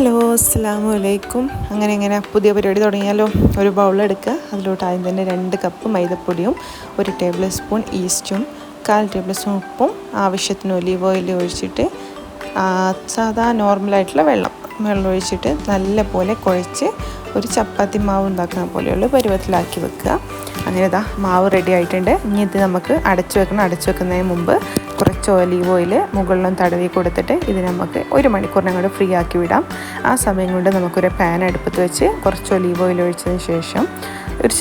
Hello അസ്സാം വലൈക്കും അങ്ങനെ ഇങ്ങനെ പുതിയ പരിപാടി തുടങ്ങിയാലോ? ഒരു ബൗളെടുക്കുക അതിലോട്ട് ആദ്യം തന്നെ രണ്ട് കപ്പ് മൈദപ്പൊടിയും ഒരു ടേബിൾ സ്പൂൺ ഈസ്റ്റും കാൽ ടേബിൾ സ്പൂൺ ഉപ്പും ആവശ്യത്തിന് ഒലീവ് ഓയിൽ ഒഴിച്ചിട്ട് സാധാ നോർമലായിട്ടുള്ള വെള്ളം. വെള്ളം ഒഴിച്ചിട്ട് നല്ല പോലെ കുഴച്ച് ഒരു ചപ്പാത്തി മാവ് ഉണ്ടാക്കുന്ന പോലെയുള്ള പരുവത്തിലാക്കി വെക്കുക. അങ്ങനെ ഇതാ മാവ് റെഡി ആയിട്ടുണ്ട്. ഇനി ഇത് നമുക്ക് അടച്ചു വെക്കണം. അടച്ചു വെക്കുന്നതിന് മുമ്പ് കുറച്ച് ഒലീവ് ഓയിൽ മുകളിലും തടവി കൊടുത്തിട്ട് ഇത് നമുക്ക് ഒരു മണിക്കൂറിനങ്ങോട്ട് ഫ്രീ ആക്കി വിടാം. ആ സമയം കൊണ്ട് നമുക്കൊരു പാൻ അടുപ്പത്ത് വെച്ച് കുറച്ച് ഒലീവ് ഓയിൽ ഒഴിച്ചതിന് ശേഷം ഒരു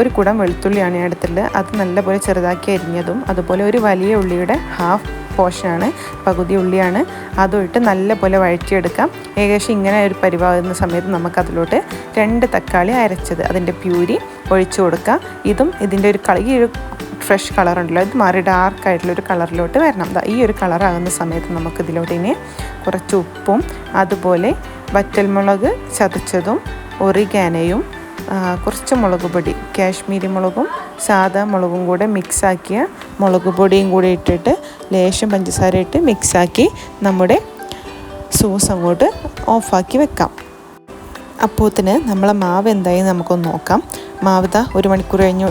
ഒരു കുടം വെളുത്തുള്ളിയാണ് ഞാൻ എടുത്തിട്ടുള്ളത്. അത് നല്ലപോലെ ചെറുതാക്കി അരിഞ്ഞതും അതുപോലെ ഒരു വലിയ ഉള്ളിയുടെ ഹാഫ് പോർഷനാണ് പകുതി ഉള്ളിയാണ്. അതും ഇട്ട് നല്ലപോലെ വഴറ്റിയെടുക്കാം. ഏകദേശം ഇങ്ങനെ ഒരു പരിവാകുന്ന സമയത്ത് നമുക്കതിലോട്ട് രണ്ട് തക്കാളി അരച്ചത് അതിന്റെ പ്യൂരി ഒഴിച്ചു കൊടുക്കുക ഇതും ഇതിന്റെ ഒരു കളി ഫ്രഷ് കളർ ഉണ്ടല്ലോ. ഇത് മാറി ഡാർക്ക് ആയിട്ടുള്ള ഒരു കളറിലോട്ട് വരണം. ഈ ഒരു കളറാകുന്ന സമയത്ത് നമുക്ക് ഇതിലോട്ട് ഇനി കുറച്ച് ഉപ്പും അതുപോലെ വറ്റൽമുളക് ചതച്ചതും ഒറിഗാനയും കുറച്ച് മുളക് പൊടി കാശ്മീരി മുളകും സാധാ മുളകും കൂടെ മിക്സാക്കിയ മുളക് പൊടിയും കൂടി ഇട്ടിട്ട് ലേശം പഞ്ചസാര ഇട്ട് മിക്സാക്കി നമ്മുടെ സോസ് അങ്ങോട്ട് ഓഫാക്കി വെക്കാം. അപ്പോത്തിന് നമ്മളെ മാവ് എന്തായി നമുക്കൊന്ന് നോക്കാം. മാവ് ഒരു മണിക്കൂർ കഴിഞ്ഞ്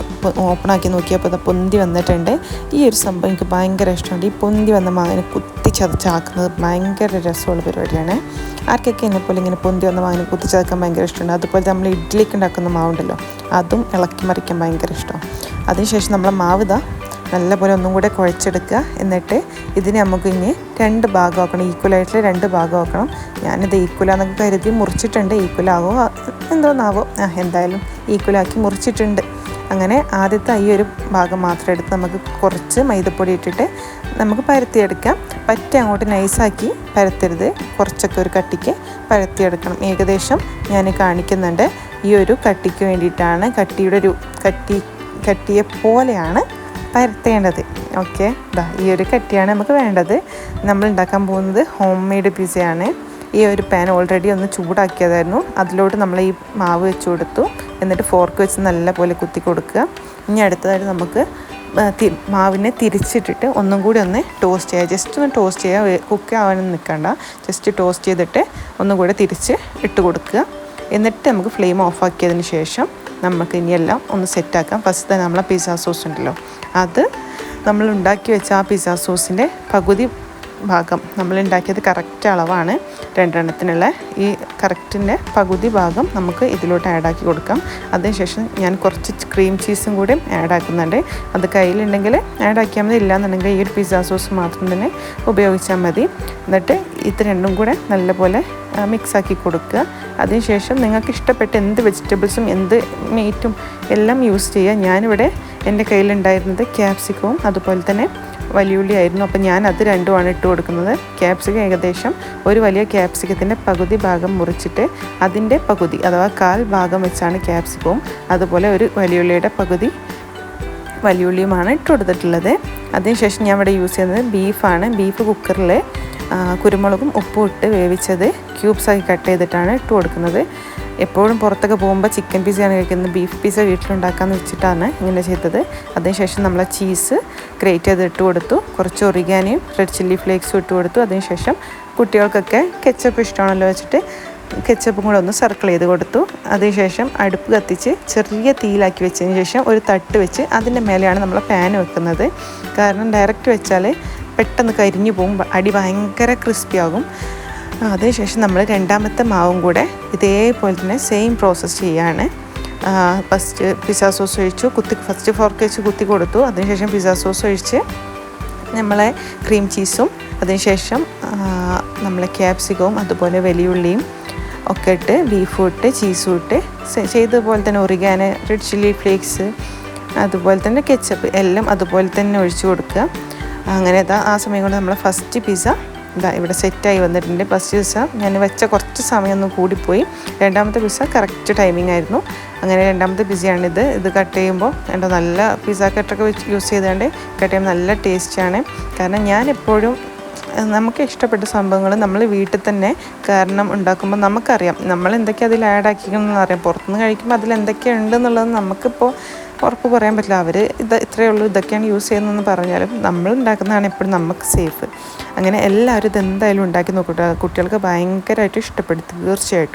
ഓപ്പണാക്കി നോക്കിയപ്പോൾ പൊന്തി വന്നിട്ടുണ്ട്. ഈ ഒരു സംഭവം എനിക്ക് ഭയങ്കര ഇഷ്ടമുണ്ട്. ഈ പൊന്തി വന്ന മാവിനെ കുത്തി ചതച്ചാക്കുന്നത് ഭയങ്കര രസമുള്ള പരിപാടിയാണ്. ആർക്കൊക്കെ എന്നെപ്പോലെ ഇങ്ങനെ പൊന്തി വന്ന മാവിനെ കുത്തി ചതക്കാൻ ഭയങ്കര ഇഷ്ടമുണ്ട്? അതുപോലെ നമ്മൾ ഇഡ്ഡലിക്ക് ഉണ്ടാക്കുന്ന മാവുണ്ടല്ലോ അതും ഇളക്കി മറിക്കാൻ ഭയങ്കര ഇഷ്ടമാണ് അതിനുശേഷം നമ്മളെ മാവിത നല്ലപോലെ ഒന്നും കൂടെ കുഴച്ചെടുക്കുക. എന്നിട്ട് ഇതിനെ നമുക്ക് ഇനി രണ്ട് ഭാഗമാക്കണം. ഈക്വലായിട്ട് രണ്ട് ഭാഗമാക്കണം. ഞാനിത് ഈക്വലാന്നൊക്കെ കരുതി മുറിച്ചിട്ടുണ്ട്. ഈക്വലാവോ എന്തോന്നാവോ? ആ എന്തായാലും ഈക്വലാക്കി മുറിച്ചിട്ടുണ്ട്. അങ്ങനെ ആദ്യത്തെ ഈ ഒരു ഭാഗം മാത്രം എടുത്ത് നമുക്ക് കുറച്ച് മൈദപ്പൊടി ഇട്ടിട്ട് നമുക്ക് പരത്തിയെടുക്കാം. പറ്റി അങ്ങോട്ട് നൈസാക്കി പരത്തരുത്. കുറച്ചൊക്കെ ഒരു കട്ടിക്ക് പരത്തിയെടുക്കണം. ഏകദേശം ഞാൻ കാണിക്കുന്നുണ്ട്. ഈ ഒരു കട്ടിക്ക് വേണ്ടിയിട്ടാണ്. കട്ടിയുടെ ഒരു കട്ടി കട്ടിയെ പോലെയാണ് പരത്തേണ്ടത്. ഓക്കെ ഇതാ ഈ ഒരു കട്ടിയാണ് നമുക്ക് വേണ്ടത്. നമ്മൾ ഉണ്ടാക്കാൻ പോകുന്നത് ഹോം മെയ്ഡ് പിസയാണ് ഈ ഒരു പാൻ ഓൾറെഡി ഒന്ന് ചൂടാക്കിയതായിരുന്നു. അതിലോട്ട് നമ്മൾ ഈ മാവ് വെച്ച് കൊടുത്തു. എന്നിട്ട് ഫോർക്ക് വെച്ച് നല്ല പോലെ കുത്തി കൊടുക്കുക. ഇനി അടുത്തതായിട്ട് നമുക്ക് മാവിനെ തിരിച്ചിട്ടിട്ട് ഒന്നും കൂടി ഒന്ന് ടോസ്റ്റ് ചെയ്യുക. ജസ്റ്റ് ഒന്ന് ടോസ്റ്റ് ചെയ്യുക. കുക്ക് ആവാനൊന്നും നിൽക്കണ്ട. ജസ്റ്റ് ടോസ്റ്റ് ചെയ്തിട്ട് ഒന്നും കൂടി തിരിച്ച് ഇട്ട് കൊടുക്കുക. എന്നിട്ട് നമുക്ക് ഫ്ലെയിം ഓഫാക്കിയതിന് ശേഷം നമുക്ക് ഇനിയെല്ലാം ഒന്ന് സെറ്റാക്കാം. ഫസ്റ്റ് നമ്മളെ പിസ്സ സോസ് ഉണ്ടല്ലോ. അത് നമ്മൾ ഉണ്ടാക്കി വെച്ച ആ പിസ്സ സോസിന്റെ പകുതി ഭാഗം. നമ്മൾ ഉണ്ടാക്കിയത് കറക്റ്റ് അളവാണ്. രണ്ടെണ്ണത്തിനുള്ള ഈ കറക്റ്റിന്റെ പകുതി ഭാഗം നമുക്ക് ഇതിലോട്ട് ആഡാക്കി കൊടുക്കാം. അതിനുശേഷം ഞാൻ കുറച്ച് ക്രീം ചീസും കൂടി ആഡ് ആക്കുന്നുണ്ട്. അത് കയ്യിലുണ്ടെങ്കിൽ ആഡ് ആക്കിയാൽ മതി. ഇല്ലാന്നുണ്ടെങ്കിൽ ഈ ഒരു പിസ്സ സോസ് മാത്രം തന്നെ ഉപയോഗിച്ചാൽ മതി. എന്നിട്ട് ഇത് രണ്ടും കൂടെ നല്ലപോലെ മിക്സാക്കി കൊടുക്കുക. അതിനുശേഷം നിങ്ങൾക്ക് ഇഷ്ടപ്പെട്ട എന്ത് വെജിറ്റബിൾസും എന്ത് മീറ്റും എല്ലാം യൂസ് ചെയ്യുക. ഞാനിവിടെ എന്റെ കയ്യിലുണ്ടായിരുന്നത് ക്യാപ്സിക്കവും അതുപോലെ തന്നെ വലിയുള്ളി ഉള്ളിയായിരുന്നു. അപ്പോൾ ഞാൻ അത് രണ്ടുമാണ് ഇട്ട് കൊടുക്കുന്നത്. ക്യാപ്സിക്കം ഏകദേശം ഒരു വലിയ ക്യാപ്സിക്കത്തിന്റെ പകുതി ഭാഗം മുറിച്ചിട്ട് അതിന്റെ പകുതി അഥവാ കാൽ ഭാഗം വെച്ചാണ് ക്യാപ്സിക്കവും. അതുപോലെ ഒരു വലിയുള്ളിയുടെ പകുതി വലിയുള്ളിയുമാണ് ഇട്ട് കൊടുത്തിട്ടുള്ളത്. അതിനുശേഷം ഞാൻ ഇവിടെ യൂസ് ചെയ്യുന്നത് ബീഫാണ്. ബീഫ് കുക്കറിൽ കുരുമുളകും ഉപ്പും ഇട്ട് വേവിച്ചത് ക്യൂബ്സാക്കി കട്ട് ചെയ്തിട്ടാണ് ഇട്ട് കൊടുക്കുന്നത്. എപ്പോഴും പുറത്തൊക്കെ പോകുമ്പോൾ ചിക്കൻ പിസയാണ് കഴിക്കുന്നത്. ബീഫ് പിസ വീട്ടിലുണ്ടാക്കാമെന്ന് വെച്ചിട്ടാണ് ഇങ്ങനെ ചെയ്തത്. അതിനുശേഷം നമ്മൾ ചീസ് ഗ്രേറ്റ് ചെയ്ത് ഇട്ട് കൊടുത്തു. കുറച്ച് ഒറിഗാനിയും റെഡ് ചില്ലി ഫ്ലേക്സും ഇട്ട് കൊടുത്തു. അതിനുശേഷം കുട്ടികൾക്കൊക്കെ കെച്ചപ്പ് ഇഷ്ടമാണല്ലോ വെച്ചിട്ട് കെച്ചപ്പും കൂടെ ഒന്ന് സർക്കിൾ ചെയ്ത് കൊടുത്തു. അതിനുശേഷം അടുപ്പ് കത്തിച്ച് ചെറിയ തീയിലാക്കി വെച്ചതിന് ശേഷം ഒരു തട്ട് വെച്ച് അതിന്റെ മേലെയാണ് നമ്മൾ പാൻ വെക്കുന്നത്. കാരണം ഡയറക്റ്റ് വെച്ചാൽ പെട്ടെന്ന് കരിഞ്ഞു പോകും അടി ഭയങ്കര ക്രിസ്പി ആകും. അതിനുശേഷം നമ്മൾ രണ്ടാമത്തെ മാവും കൂടെ ഇതേപോലെ തന്നെ സെയിം പ്രോസസ്സ് ചെയ്യാണ്. ഫസ്റ്റ് പിസ്സ സോസ് ഒഴിച്ചു കുത്തി ഫസ്റ്റ് ഫോർക്ക് വെച്ച് കുത്തി കൊടുത്തു. അതിനുശേഷം പിസ്സ സോസ് ഒഴിച്ച് നമ്മളെ ക്രീം ചീസും അതിനുശേഷം നമ്മളെ ക്യാപ്സിക്കവും അതുപോലെ വലിയുള്ളിയും ഒക്കെ ഇട്ട് ബീഫും ഇട്ട് ചീസും ഇട്ട് ചെയ്തതുപോലെ തന്നെ ഒറിഗാന റെഡ് ചില്ലി ഫ്ലേക്സ് അതുപോലെ തന്നെ കെച്ചപ്പ് എല്ലാം അതുപോലെ തന്നെ ഒഴിച്ചു കൊടുക്കുക. അങ്ങനെ ഇതാ ആ സമയം കൊണ്ട് നമ്മൾ ഫസ്റ്റ് പിസ്സ ഇതാ ഇവിടെ സെറ്റായി വന്നിട്ടുണ്ട് ഫസ്റ്റ് പിസ്സ ഞാൻ വെച്ച കുറച്ച് സമയം ഒന്ന് കൂടിപ്പോയി. രണ്ടാമത്തെ പിസ്സ കറക്റ്റ് ടൈമിംഗ് ആയിരുന്നു. അങ്ങനെ രണ്ടാമത്തെ പിസ്സയാണിത് ഇത്. കട്ട് ചെയ്യുമ്പോൾ എന്റെ നല്ല പിസ്സ കട്ടൊക്കെ വെച്ച് യൂസ് ചെയ്തുകൊണ്ട് കട്ട് ചെയ്യുമ്പോൾ നല്ല ടേസ്റ്റാണ് കാരണം ഞാൻ എപ്പോഴും നമുക്ക് ഇഷ്ടപ്പെട്ട സംഭവങ്ങൾ നമ്മൾ വീട്ടിൽ തന്നെ കാരണം ഉണ്ടാക്കുമ്പോൾ നമുക്കറിയാം. നമ്മൾ എന്തൊക്കെ അതിൽ ആഡ് ആക്കിക്കണമെന്ന് അറിയാം. പുറത്തുനിന്ന് കഴിക്കുമ്പോൾ അതിൽ എന്തൊക്കെ ഉണ്ടെന്നുള്ളത് നമുക്കിപ്പോൾ ഉറപ്പ് പറയാൻ പറ്റില്ല. അവർ ഇത് ഇത്രയേ ഉള്ളൂ. ഇതൊക്കെയാണ് യൂസ് ചെയ്യുന്നതെന്ന് പറഞ്ഞാലും നമ്മൾ ഉണ്ടാക്കുന്നതാണ് എപ്പോഴും നമുക്ക് സേഫ് അങ്ങനെ എല്ലാവരും ഇത് എന്തായാലും ഉണ്ടാക്കി നോക്കട്ടെ കുട്ടികൾക്ക് ഭയങ്കരമായിട്ട് ഇഷ്ടപ്പെടും. തീർച്ചയായിട്ടും.